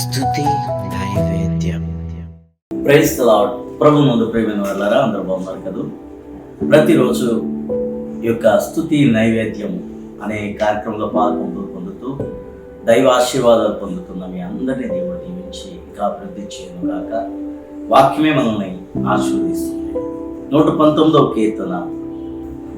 స్థుతి నైవేద్యం. Praise lord ప్రభు ముందు ప్రేమైన వాళ్ళారా అందరూ బాగున్నారు కదా? ప్రతిరోజు ఈ యొక్క స్థుతి నైవేద్యం అనే కార్యక్రమంలో పాల్గొంటూ పొందుతూ దైవ ఆశీర్వాదాలు పొందుతున్న మీ అందరినీ దేవుడు దీవించి ఇంకా అభివృద్ధి చేయను కాక వాక్యమే మనల్ని ఆశీర్వదిస్తుంది. నూట పంతొమ్మిదవ కీర్తన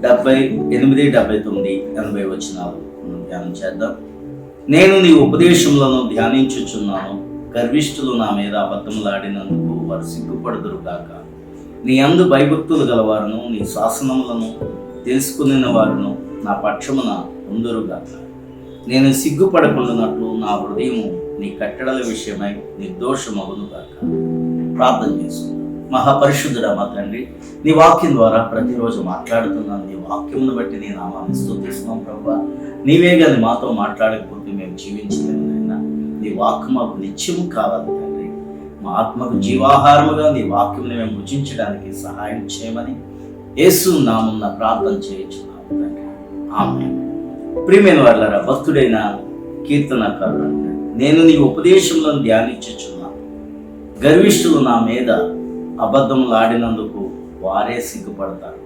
డెబ్బై ఎనిమిది డెబ్బై తొమ్మిది ఎనభై వచ్చినాలు ధ్యానం చేద్దాం. నేను నీ ఉపదేశములను ధ్యానించుచున్నాను. గర్విష్ఠులు నా మీద అబద్ధములాడినందుకు వారు సిగ్గుపడుదురు కాక నీ అందు భయభక్తులు గలవారును నీ శాసనములను తెలుసుకునిన వారును నా పక్షమున ఉందరుగాక నేను సిగ్గుపడకుండానట్లు నా హృదయము నీ కట్టడల విషయమై నిర్దోషమగును గాక. ప్రార్థన చేసు మహాపరిశుద్ధుడ మా తండ్రి నీ వాక్యం ద్వారా ప్రతిరోజు మాట్లాడుతున్నాను. నీ వాక్యమును బట్టి నేను నామాన్ని స్తుతిస్తున్నాం ప్రభా. నీవే కానీ మాతో మాట్లాడక మేము జీవించలేము నాయన. నీ వాక్కు మాకు నిత్యము కావాలి తండ్రి. మా ఆత్మకు జీవాహారముగా నీ వాక్యముని మేము భుజించడానికి సహాయం చేయమని యేసు నామున్న ప్రార్థన చేయించున్నాము తండ్రి. ఆమె ప్రియమైన వాళ్ళరా భక్తుడైన కీర్తనకారుడు నేను నీ ఉపదేశంలో ధ్యానించుచున్నాను. గర్విష్ఠులు నా మీద అబద్ధములు ఆడినందుకు వారే సిగ్గుపడతారు.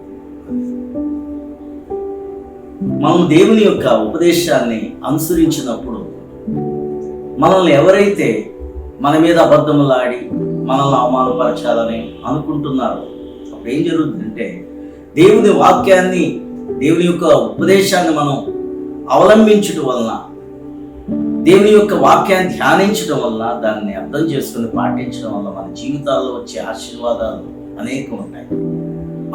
మనం దేవుని యొక్క ఉపదేశాన్ని అనుసరించినప్పుడు మనల్ని ఎవరైతే మన మీద అబద్ధములాడి మనల్ని అవమానపరచాలని అనుకుంటున్నారో అప్పుడు ఏం జరుగుతుందంటే దేవుని వాక్యాన్ని దేవుని యొక్క ఉపదేశాన్ని మనం అవలంబించడం వలన దేవుని యొక్క వాక్యాన్ని ధ్యానించడం వలన దాన్ని అర్థం చేసుకుని పాటించడం వల్ల మన జీవితాల్లో వచ్చే ఆశీర్వాదాలు అనేకం ఉంటాయి.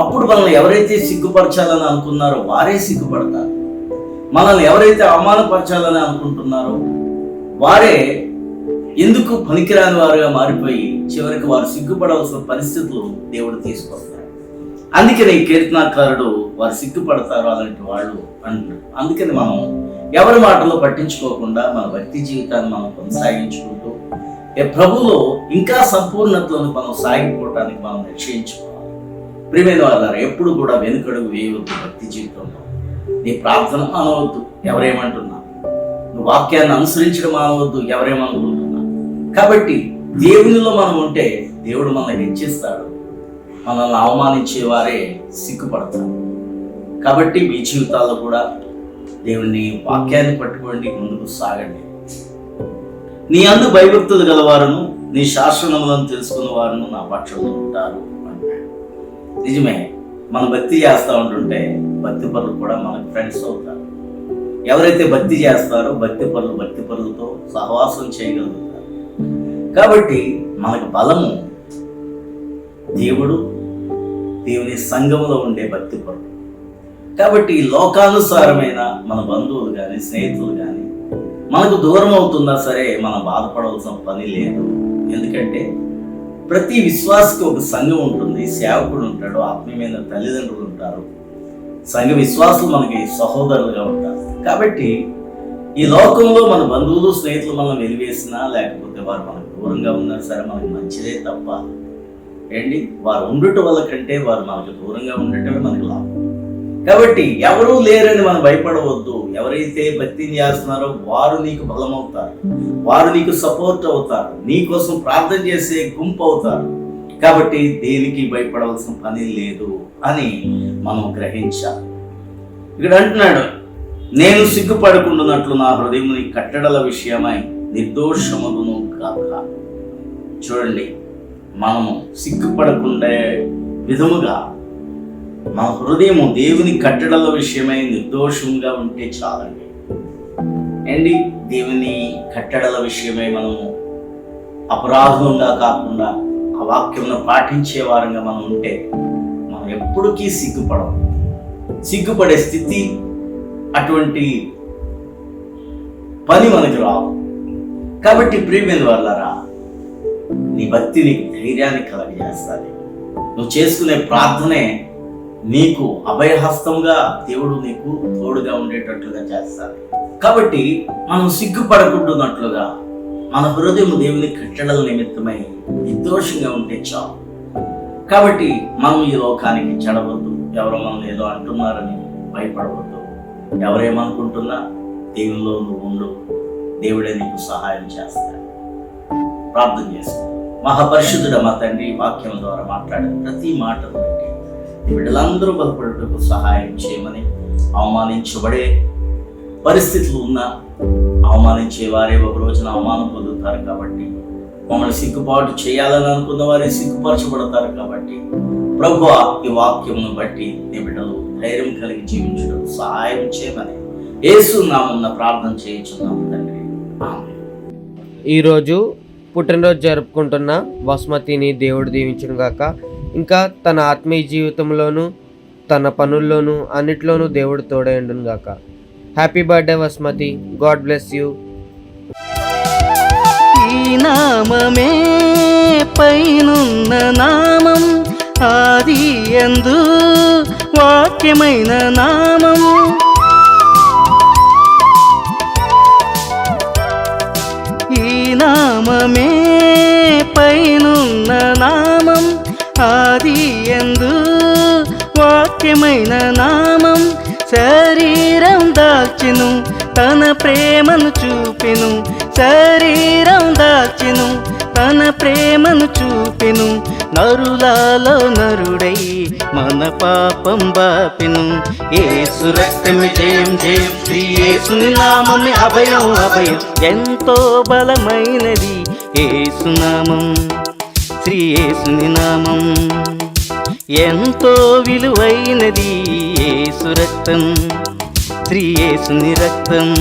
అప్పుడు మనల్ని ఎవరైతే సిగ్గుపరచాలని అనుకున్నారో వారే సిగ్గుపడతారు. మనల్ని ఎవరైతే అవమానపరచాలని అనుకుంటున్నారో వారే ఎందుకు పనికిరాని వారుగా మారిపోయి చివరికి వారు సిగ్గుపడవలసిన పరిస్థితులు దేవుడు తీసుకొస్తారు. అందుకని ఈ కీర్తనాకారుడు వారు సిగ్గుపడతారు అలాంటి వాళ్ళు అంటున్నారు. అందుకని మనం ఎవరి మాటలు పట్టించుకోకుండా మన భక్తి జీవితాన్ని మనం కొనసాగించుకుంటూ ఏ ప్రభులో ఇంకా సంపూర్ణతను మనం సాగిపోవటానికి మనం నిశ్చయించుకోవాలి. ప్రియమైన వాళ్ళ ఎప్పుడు కూడా వెనుకడుగు వేయవద్దు భక్తి జీవితంలో. నీ ప్రార్థన అనవద్దు. ఎవరేమంటున్నా? నువ్వు వాక్యాన్ని అనుసరించడం మానవద్దు ఎవరేమనుకుంటున్నా కాబట్టి దేవునిలో మనం ఉంటే దేవుడు మనల్ని హెచ్చిస్తాడు మనల్ని అవమానించే వారే సిగ్గుపడతారు. కాబట్టి మీ జీవితాల్లో కూడా దేవుని వాక్యాన్ని పట్టుకోండి ముందుకు సాగండి. నీ అందు భయభక్తులు గలవారును నీ శాస్త్రములను తెలుసుకున్న వారును నా పక్షంలో ఉంటారు అంటాడు. నిజమే మనం భక్తి చేస్తూ ఉంటుంటే భక్తి పనులు కూడా మనకు ఫ్రెండ్స్ అవుతారు. ఎవరైతే భక్తి చేస్తారో భక్తి పనులు భక్తి పనులతో సహవాసం చేయగలుగుతారు. కాబట్టి మనకు బలము దేవుడు దేవుని సంఘములో ఉండే భక్తి పనులు. కాబట్టి లోకానుసారమైన మన బంధువులు కానీ స్నేహితులు కానీ మనకు దూరం అవుతున్నా సరే మనం బాధపడవలసిన పని లేదు. ఎందుకంటే ప్రతి విశ్వాసకి ఒక సంఘం ఉంటుంది. సేవకుడు ఉంటాడు ఆత్మీయమైన తల్లిదండ్రులు ఉంటారు. సంఘ విశ్వాసులు మనకి సహోదరులుగా ఉంటారు. కాబట్టి ఈ లోకంలో మన బంధువులు స్నేహితులు మనం వెలివేసినా లేకపోతే వారు మనకు దూరంగా ఉన్నారు సరే మనకి మంచిదే తప్ప ఏంటి? వారు ఉండటం వల్ల కంటే వారు మనకు దూరంగా ఉండటమే మనకు లాభం. కాబట్టి ఎవరూ లేరని మనం భయపడవద్దు. ఎవరైతే భక్తిని చేస్తున్నారో వారు నీకు బలం అవుతారు వారు నీకు సపోర్ట్ అవుతారు. నీ కోసం ప్రార్థన చేసే గుంపు అవుతారు. కాబట్టి దేనికి భయపడవలసిన పని లేదు అని మనం గ్రహించాలి. ఇక్కడ అంటున్నాడు నేను సిగ్గుపడుకుంటున్నట్లు నా హృదయం నీ కట్టడల విషయమై నిర్దోషమగును కాక చూడండి మనము సిగ్గుపడకుండే విధముగా మన హృదయము దేవుని కట్టడల విషయమై నిర్దోషంగా ఉంటే చాలండి. అండి దేవుని కట్టడల విషయమై మనము అపరాధంగా కాకుండా ఆ వాక్యమును పాటించే వారంగా మనం ఉంటే మనం ఎప్పటికీ సిగ్గుపడం సిగ్గుపడే స్థితి అటువంటి పని మనకి రావు. కాబట్టి ప్రియమైన వాళ్ళరా నీ భక్తి నీకు ధైర్యాన్ని కలగజేస్తుంది నువ్వు చేసుకునే ప్రార్థనే నీకు అభయహస్తంగా దేవుడు నీకు తోడుగా ఉండేటట్లుగా చేస్తాడు కాబట్టి మనం సిగ్గుపడకుంటున్నట్లుగా మన హృదయం దేవుని కట్టడల నిమిత్తమై నిర్దోషంగా ఉంటే చాలు. కాబట్టి మనం ఈ లోకానికి చెడవద్దు. ఎవరు మనం ఏదో అంటున్నారని భయపడవద్దు. ఎవరేమనుకుంటున్నా దేవునిలో నువ్వు ఉండు. దేవుడే నీకు సహాయం చేస్తాడు. ప్రార్థన చేసుకో మహాపరిశుద్ధుడ మా తండ్రి వాక్యం ద్వారా మాట్లాడిన ప్రతి మాటను బట్టి ఈ బిడ్డలందరూ బలపడుటకు సహాయం చేయమని అవమానించబడే పరిస్థితులు ఉన్నా అవమానించే వారే ఒక రోజున అవమానం పొందుతారు కాబట్టి మమ్మల్ని సిగ్గుపాటు చేయాలని అనుకున్న వారే సిగ్గుపరచబడతారు కాబట్టి ప్రభు ఈ వాక్యమును బట్టి నీ బిడ్డలు ధైర్యం కలిగి జీవించడం సహాయం చేయమని యేసు నామన్న ప్రార్థన చేయించున్నాము తండ్రి. ఆమేన్. ఈరోజు పుట్టినరోజు జరుపుకుంటున్న వసుమతిని దేవుడు దీవించును గాక. ఇంకా తన ఆత్మీయ జీవితంలోనూ తన పనుల్లోనూ అన్నిట్లోనూ దేవుడు తోడైండును గాక. Happy birthday Vasumathi god bless you ఈ నామమే పైనున్న నామం ఆది ఎందు వాక్యమైన నామం ఈ నామమే పైనున్న నామం. ఆది ఎందు వాక్యమైన నామం. శరీరం దాల్చెను తన ప్రేమను చూపెను. శరీరం దాల్చెను తన ప్రేమను చూపెను. నరులాలో నరుడై మన పాపం బాపెను. ఏసు రక్తమి జయం జయం. శ్రీ యేసుని నామమే అభయం అభయం. ఎంతో బలమైనది ఏసునామం శ్రీ ఏసుని నామం. ఎంతో విలువైనది ఏ రక్తం. శ్రీ ఏసుని రక్తం.